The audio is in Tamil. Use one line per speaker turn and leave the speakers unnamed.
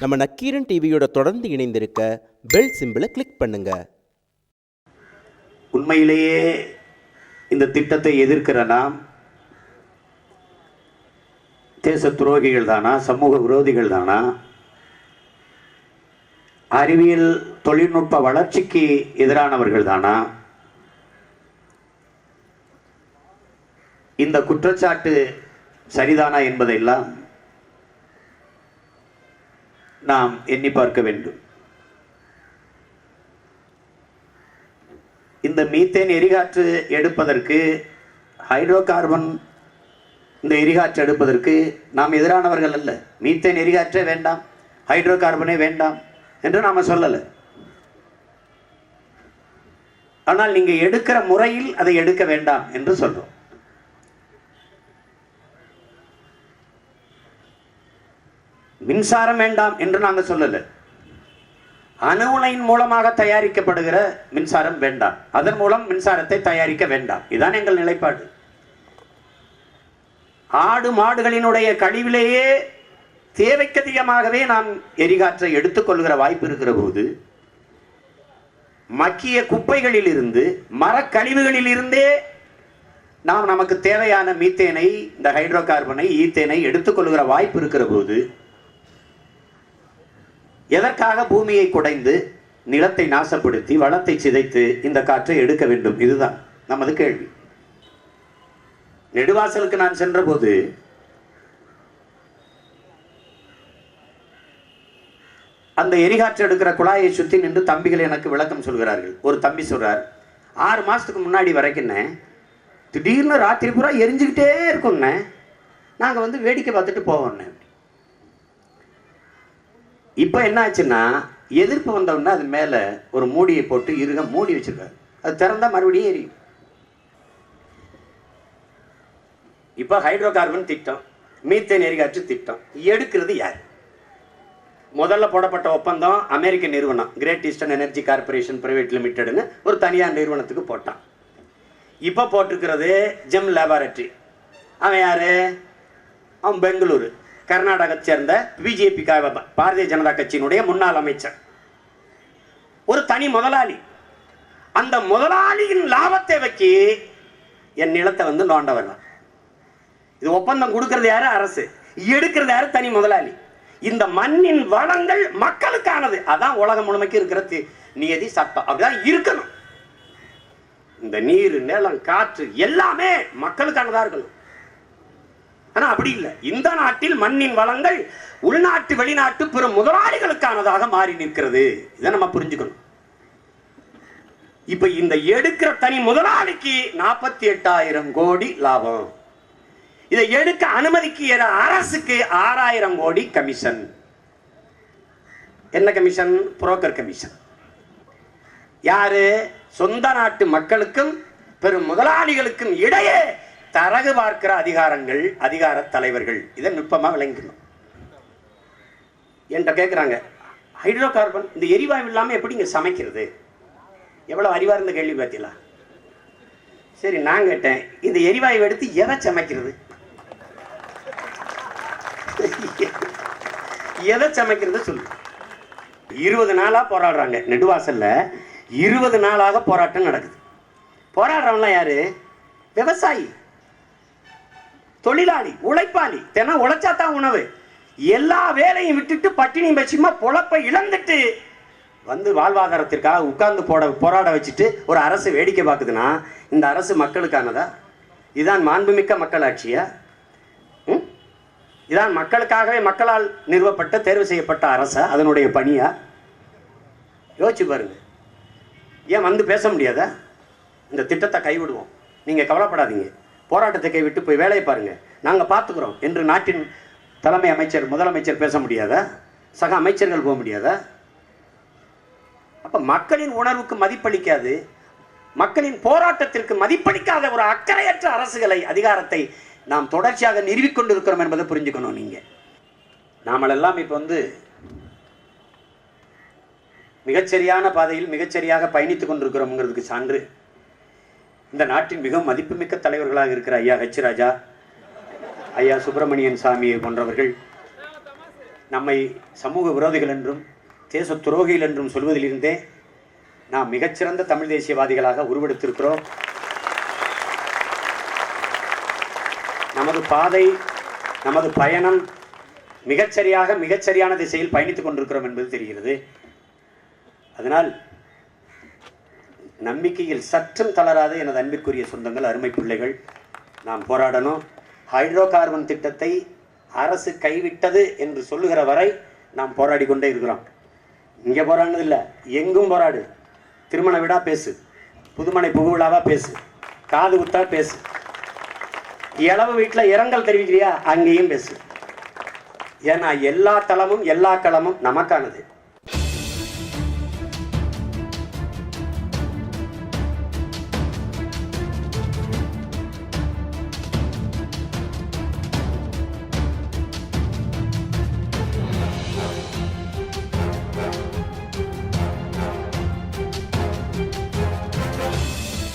நம்ம நக்கீரன் டிவியோட தொடர்ந்து இணைந்திருக்க பெல் சிம்பிளை கிளிக் பண்ணுங்க.
உண்மையிலேயே இந்த திட்டத்தை எதிர்க்கிற நாம் தேச துரோகிகள் தானா சமூக விரோதிகள் தானா? அறிவியல் தொழில்நுட்ப வளர்ச்சிக்கு எதிரானவர்கள் தானா? இந்த குற்றச்சாட்டு சரிதானா என்பதையெல்லாம் நாம் எண்ணி பார்க்க வேண்டும். இந்த மீத்தேன் எரிகாற்று எடுப்பதற்கு ஹைட்ரோ கார்பன் இந்த எரிகாற்று எடுப்பதற்கு நாம் எதிரானவர்கள் அல்ல. மீத்தேன் எரிகாற்றே வேண்டாம் ஹைட்ரோ கார்பனே வேண்டாம் என்று நாம் சொல்லலை. ஆனால் நீங்கள் எடுக்கிற முறையில் அதை எடுக்க வேண்டாம் என்று சொல்கிறோம் மின்சாரம் வேண்டாம் என்று நாங்கள் சொல்லலை. அணு உலையின் மூலமாக தயாரிக்கப்படுகிற மின்சாரம் வேண்டாம். அதன் மூலம் மின்சாரத்தை தயாரிக்க வேண்டாம். இதுதான் எங்கள் நிலைப்பாடு. ஆடு மாடுகளினுடைய கழிவிலேயே தேவைக்கு அதிகமாகவே நாம் எரிகாற்றை எடுத்துக்கொள்கிற வாய்ப்பு இருக்கிற போது மக்கிய குப்பைகளில் இருந்து மரக்கழிவுகளில் இருந்தே நாம் நமக்கு தேவையான மீத்தேனை இந்த ஹைட்ரோ கார்பனை ஈத்தேனை எடுத்துக்கொள்கிற வாய்ப்பு இருக்கிற போது எதற்காக பூமியை குடைந்து நிலத்தை நாசப்படுத்தி வளத்தை சிதைத்து இந்த காற்றை எடுக்க வேண்டும்? இதுதான் நமது கேள்வி. நெடுவாசலுக்கு நான் சென்றபோது அந்த எரிகாற்று எடுக்கிற குழாயை சுற்றி நின்று தம்பிகள் எனக்கு விளக்கம் சொல்கிறார்கள். ஒரு தம்பி சொல்கிறார் ஆறு மாதத்துக்கு முன்னாடி வரைக்கும்னே திடீர்னு ராத்திரி பூரா எரிஞ்சுக்கிட்டே இருக்கும்னே நாங்கள் வந்து வேடிக்கை பார்த்துட்டு போவோம்னே இப்போ என்ன ஆச்சுன்னா எதிர்ப்பு வந்தோடனே அது மேலே ஒரு மூடியை போட்டு இருக மூடி வச்சுருக்காரு. அது திறந்தால் மறுபடியும் எரியும். இப்போ ஹைட்ரோ கார்பன் திட்டம் மீத்தேன் எரிகாற்று திட்டம் எடுக்கிறது யார்? முதல்ல போடப்பட்ட ஒப்பந்தம் அமெரிக்க நிறுவனம் great eastern energy corporation private லிமிடெட்னு ஒரு தனியார் நிறுவனத்துக்கு போட்டான். இப்போ போட்டிருக்கிறது ஜெம் லேபார்டரி அவன் யார்? அவன் பெங்களூரு. கர்நாடகத்தை சேர்ந்த பிஜேபி பாரதிய ஜனதா கட்சியினுடைய முன்னாள் அமைச்சர். ஒரு தனி முதலாளி. அந்த முதலாளியின் லாபத்தை வச்சு என் நிலத்தை வந்து நோண்ட வரலாம் இது ஒப்பந்தம் கொடுக்கறது யாரு? அரசு. எடுக்கிறது யாரு? தனி முதலாளி. இந்த மண்ணின் வளங்கள் மக்களுக்கானது. அதான் உலகம் முழுமைக்கு இருக்கிறது நியதி சட்டம். அப்படிதான் இருக்கணும். இந்த நீர் நிலம் காற்று எல்லாமே மக்களுக்கானதா இருக்கணும். ஆனா அப்படி இல்லை. இந்த நாட்டில் மண்ணின் வளங்கள் உள்நாட்டு வெளிநாட்டு பிற முதலாளிகளுக்கானதாக மாறி நிற்கிறது. இதை நம்ம புரிஞ்சுக்கணும். இப்ப இந்த எடுக்கிற தனி முதலாளிக்கு நாற்பத்தி எட்டாயிரம் கோடி லாபம். இதை எடுக்க அனுமதிக்கிற அரசுக்கு ஆறாயிரம் கோடி கமிஷன் என்ன கமிஷன் புரோக்கர் கமிஷன் யாரு? சொந்த நாட்டு மக்களுக்கும் பெரும் முதலாளிகளுக்கும் இடையே தரகு பார்க்கிற அதிகாரங்கள் அதிகார தலைவர்கள். இதை நுட்பமாக விளங்கிக்கணும். என்கிட்ட கேட்குறாங்க ஹைட்ரோ கார்பன் இந்த எரிவாயு இல்லாமல் எப்படிங்க சமைக்கிறது? எவ்வளோ அறிவார்ந்த கேள்வி பார்த்தீங்களா சரி நான் கேட்டேன் இந்த எரிவாயு எடுத்து எதை சமைக்கிறது? எதை சமைக்கிறது சொல்லு. இருபது நாளாக போராடுறாங்க நெடுவாசலில். இருபது நாளாக போராட்டம் நடக்குது. போராடுறவங்களாம் யாரு? விவசாயி. தொழிலாளி உழைப்பாளி. தினம் உழைச்சாதான் உணவு. எல்லா வேலையும் விட்டுட்டு பட்டினி பட்சியமா பொழப்பை இழந்துட்டு வந்து வாழ்வாதாரத்திற்காக உட்கார்ந்து போட போராட வச்சுட்டு ஒரு அரசு வேடிக்கை பார்க்குதுன்னா இந்த அரசு மக்களுக்கானதா? இதான் மாண்புமிக்க மக்களாட்சியா? ம்? இதான் மக்களுக்காகவே மக்களால் நிறுவப்பட்ட தேர்வு செய்யப்பட்ட அரசா? அதனுடைய பணியா? யோசிச்சு பாருங்க. ஏன் வந்து பேச முடியாதா? இந்த திட்டத்தை கைவிடுவோம். நீங்கள் கவலைப்படாதீங்க. போராட்டத்தை கைவிட்டு போய் வேலையை பாருங்கள் நாங்கள் பார்த்துக்குறோம். என்று நாட்டின் தலைமை அமைச்சர் முதலமைச்சர் பேச முடியாதா? சக அமைச்சர்கள் போக முடியாதா? அப்போ மக்களின் உணர்வுக்கு மதிப்பளிக்காது. மக்களின் போராட்டத்திற்கு மதிப்பளிக்காத ஒரு அக்கறையற்ற அரசுகளை அதிகாரத்தை நாம் தொடர்ச்சியாக நிறுவிக்கொண்டு இருக்கிறோம் என்பதை புரிஞ்சுக்கணும் நீங்கள் நாமளெல்லாம் இப்போ வந்து மிகச்சரியான பாதையில் மிகச்சரியாக பயணித்து கொண்டிருக்கிறோம்ங்கிறதுக்கு சான்று. இந்த நாட்டின் மிக மதிப்புமிக்க தலைவர்களாக இருக்கிற ஐயா ஹெச் ராஜா ஐயா சுப்பிரமணியன் சாமி போன்றவர்கள் நம்மை சமூக விரோதிகள் என்றும் தேச துரோகிகள் என்றும் சொல்வதிலிருந்தே நாம் மிகச்சிறந்த தமிழ் தேசியவாதிகளாக உருவெடுத்திருக்கிறோம். நமது பாதை நமது பயணம் மிகச்சரியாக மிகச்சரியான திசையில் பயணித்துக் கொண்டிருக்கிறோம் என்பது தெரிகிறது. அதனால் நம்பிக்கையில் சற்றும் தளராத எனது அன்பிற்குரிய சொந்தங்கள் அருமை பிள்ளைகள் நாம் போராடணும். ஹைட்ரோ கார்பன் திட்டத்தை அரசு கைவிட்டது என்று சொல்லுகிற வரை நாம் போராடி கொண்டே இருக்கிறோம். இங்கே போராடினது இல்லை எங்கும் போராடு. திருமண விடா பேசு புதுமனை புகுவிழாவாக பேசு காது குத்தா பேசு. இளவு வீட்டில் இரங்கல் தெரிவிக்கிறியா? அங்கேயும் பேசு. ஏன்னா எல்லா தளமும் எல்லா களமும் நமக்கானது.